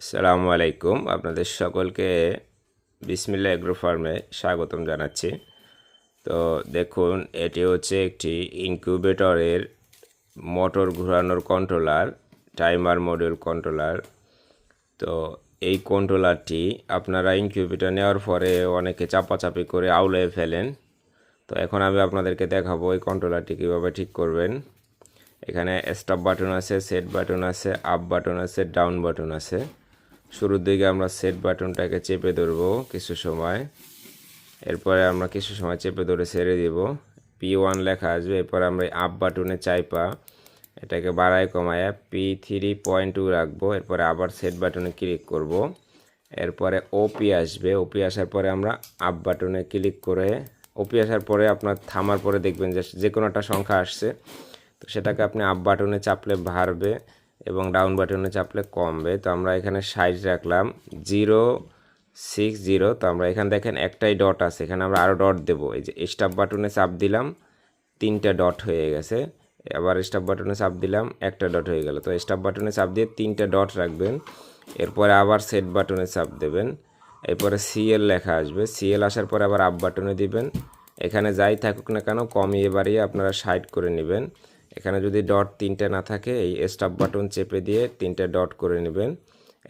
সালামু আলাইকুম। আপনাদের সকলকে বিসমিল্লা এগ্রো ফার্মে স্বাগতম জানাচ্ছি। তো দেখুন, এটি হচ্ছে একটি ইনকিউবেটরের মোটর ঘোরানোর কন্ট্রোলার, টাইমার মডিউল কন্ট্রোলার। তো এই কন্ট্রোলারটি আপনারা ইনকিউবেটর নেওয়ার পরে অনেকে চাপাচাপি করে আউলে ফেলেন। তো এখন আমি আপনাদেরকে দেখাবো এই কন্ট্রোলারটি কীভাবে ঠিক করবেন। এখানে স্টপ বাটন আছে সেট বাটন আছে আপ বাটন আছে ডাউন বাটন আছে। শুরুর দিকে আমরা সেট বাটনটাকে চেপে ধরবো কিছু সময়। এরপরে আমরা কিছু সময় চেপে ধরে ছেড়ে দিব। পি ওয়ান লেখা আসবে, এরপর আমরা আপ বাটনে চাইপা এটাকে বাড়ায় কমায়। পি থ্রি পয়েন্ট টু রাখব, এরপরে আবার সেট বাটনে ক্লিক করব। এরপরে ওপি আসবে ওপি আসার পরে আমরা আপ বাটনে ক্লিক করে ওপি আসার পরে আপনার থামার পরে দেখবেন যে যে কোনো একটা সংখ্যা আসছে, তো সেটাকে আপনি আপ বাটনে চাপলে বাড়বে। এবং ডাউন বাটনে চাপলে কমবে। তো আমরা এখানে সাইজ রাখলাম জিরো সিক্স জিরো তো আমরা এখানে দেখেন একটাই ডট আছে, এখানে আমরা আরও ডট দেবো। এই যে স্টাফ বাটনে চাপ দিলাম, তিনটা ডট হয়ে গেছে। আবার স্টাফ বাটনে চাপ দিলাম, একটা ডট হয়ে গেল। তো স্টাফ বাটনে চাপ দিয়ে তিনটা ডট রাখবেন। এরপরে আবার সেট বাটনে চাপ দেবেন। এরপরে সিএল লেখা আসবে। সিএল আসার পরে আবার আপ বাটনে দিবেন। এখানে যাই থাকুক না কেন কমিয়ে বাড়িয়ে আপনারা সাইড করে নেবেন। এখানে যদি ডট তিনটে না থাকে, এই স্টপ বাটন চেপে দিয়ে তিনটে ডট করে নেবেন।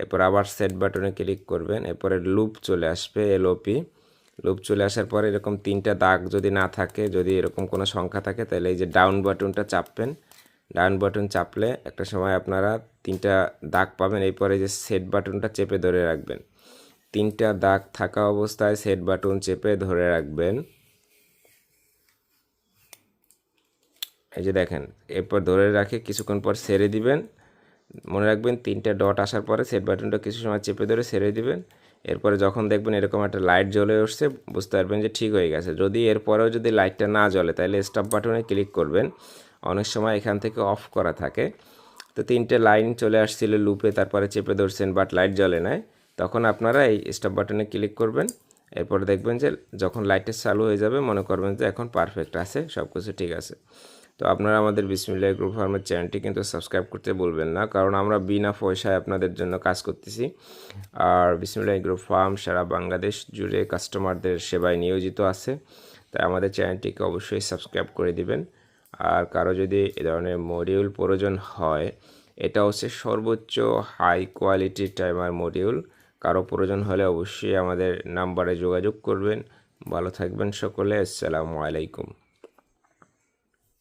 এরপর আবার সেট বাটনে ক্লিক করবেন। এরপরে লুপ চলে আসবে এলওপি লুপ চলে আসার পরে এরকম তিনটা দাগ যদি না থাকে, যদি এরকম কোনো সংখ্যা থাকে, তাহলে এই যে ডাউন বাটনটা চাপবেন। ডাউন বাটন চাপলে একটা সময় আপনারা তিনটা দাগ পাবেন। এরপরে যে সেট বাটনটা চেপে ধরে রাখবেন। তিনটা দাগ থাকা অবস্থায় সেট বাটন চেপে ধরে রাখবেন। এই যে দেখেন, এরপর ধরে রাখে, কিছুক্ষণ পর সেরে দিবেন। মনে রাখবেন তিনটে ডট আসার পরে সেট বাটনটা কিছু সময় চেপে ধরে সেরে দিবেন। এরপরে যখন দেখবেন এরকম একটা লাইট জ্বলে উঠছে, বুঝতে পারবেন যে ঠিক হয়ে গেছে। যদি এরপরেও যদি লাইটটা না জ্বলে, তাহলে স্টপ বাটনে ক্লিক করবেন। অনেক সময় এখান থেকে অফ করা থাকে। তো তিনটে লাইন চলে আসছিল লুপে তারপরে চেপে ধরছেন বাট লাইট জ্বলে নাই। তখন আপনারা এই স্টপ বাটনে ক্লিক করবেন। এরপর দেখবেন যে যখন লাইটটা চালু হয়ে যাবে, মনে করবেন যে এখন পারফেক্ট আছে সব কিছু ঠিক আছে। তো আপনারা আমাদের বিসমিল্লাহ গ্রুপ ফার্মের চ্যানেলটি কিন্তু সাবস্ক্রাইব করতে বলবেন না, কারণ আমরা বিনা পয়সায় আপনাদের জন্য কাজ করতেছি। আর বিসমিল্লাহ গ্রুপ ফার্ম সারা বাংলাদেশ জুড়ে কাস্টমারদের সেবায় নিয়োজিত আছে, তাই আমাদের চ্যানেলটিকে অবশ্যই সাবস্ক্রাইব করে দিবেন। আর কারও যদি এ ধরনের মডিউল প্রয়োজন হয়, এটা হচ্ছে সর্বোচ্চ হাই কোয়ালিটির টাইমার মডিউল। কারও প্রয়োজন হলে অবশ্যই আমাদের নাম্বারে যোগাযোগ করবেন। ভালো থাকবেন সকলে, আসসালামু আলাইকুম।